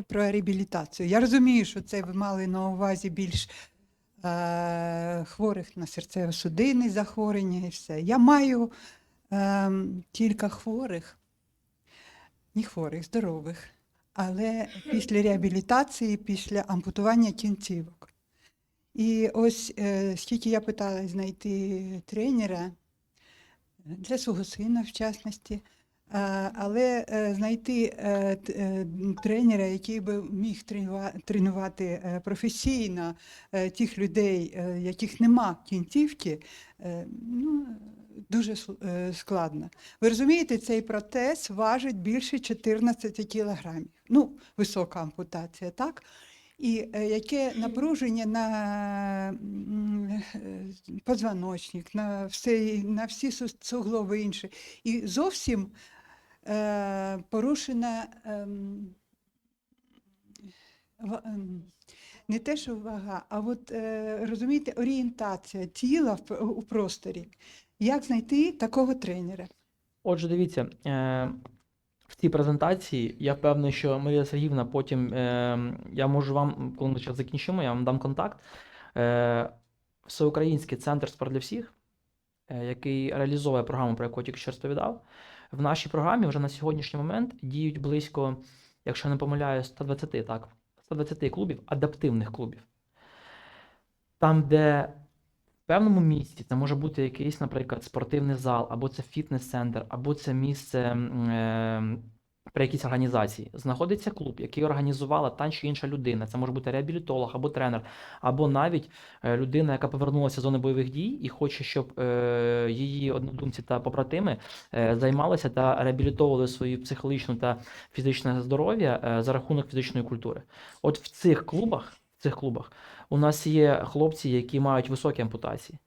про реабілітацію. Я розумію, що це ви мали на увазі більш е, хворих на серцево-судинні захворювання і все. Я маю е, кілька хворих, не хворих, здорових, але після реабілітації, після ампутування кінцівок. І ось е, скільки я питалась знайти тренера для свого сина, в частності. Але е, знайти е, е, тренера, який би міг тренувати професійно тих людей, яких нема кінцівки, ну, дуже складно. Ви розумієте, цей протез важить більше 14 кілограмів. Ну, висока ампутація, так? І яке напруження на позвоночник, на, все, на всі су- суглоби інші. І зовсім порушена ем, ем, не те, що вага, а от е, розумієте, орієнтація тіла у просторі. Як знайти такого тренера? Отже, дивіться, е, в цій презентації я впевнений, що Марія Сергіївна потім е, я можу вам, коли ми зараз закінчимо, я вам дам контакт. Е, Всеукраїнський центр спорт для всіх, е, який реалізовує програму, про яку я тільки що розповідав. В нашій програмі вже на сьогоднішній момент діють близько, якщо не помиляюсь, 120, так, 120 клубів, адаптивних клубів. Там, де в певному місці це може бути якийсь, наприклад, спортивний зал, або це фітнес-центр, або це місце е, при якійсь організації. Знаходиться клуб, який організувала та чи інша людина. Це може бути реабілітолог або тренер, або навіть е, людина, яка повернулася з зони бойових дій і хоче, щоб е, її однодумці та побратими е, займалися та реабілітовували свою психологічну та фізичне здоров'я за рахунок фізичної культури. От в цих клубах, в цих клубах у нас є хлопці, які мають високі ампутації.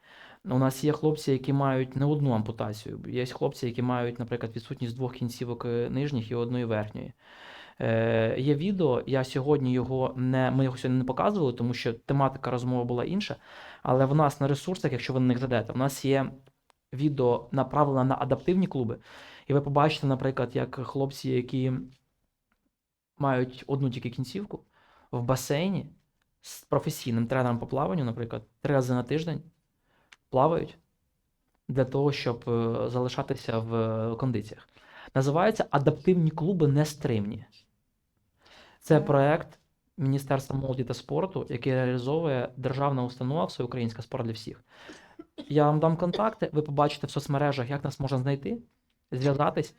У нас є хлопці, які мають не одну ампутацію. Є хлопці, які мають, наприклад, відсутність двох кінцівок е, нижніх і одної верхньої. Е, є відео, я сьогодні його не, ми його сьогодні не показували, тому що тематика розмови була інша. Але в нас на ресурсах, якщо ви на них зайдете, у нас є відео направлене на адаптивні клуби. І ви побачите, наприклад, як хлопці, які мають одну тільки кінцівку, в басейні з професійним тренером по плаванню, наприклад, три рази на тиждень плавають для того, щоб е, залишатися в е, кондиціях. Називаються адаптивні клуби нестримні. Це проект Міністерства молоді та спорту, який реалізовує державна установа Всеукраїнська спорт для всіх. Я вам дам контакти, ви побачите в соцмережах, як нас можна знайти, зв'язатись.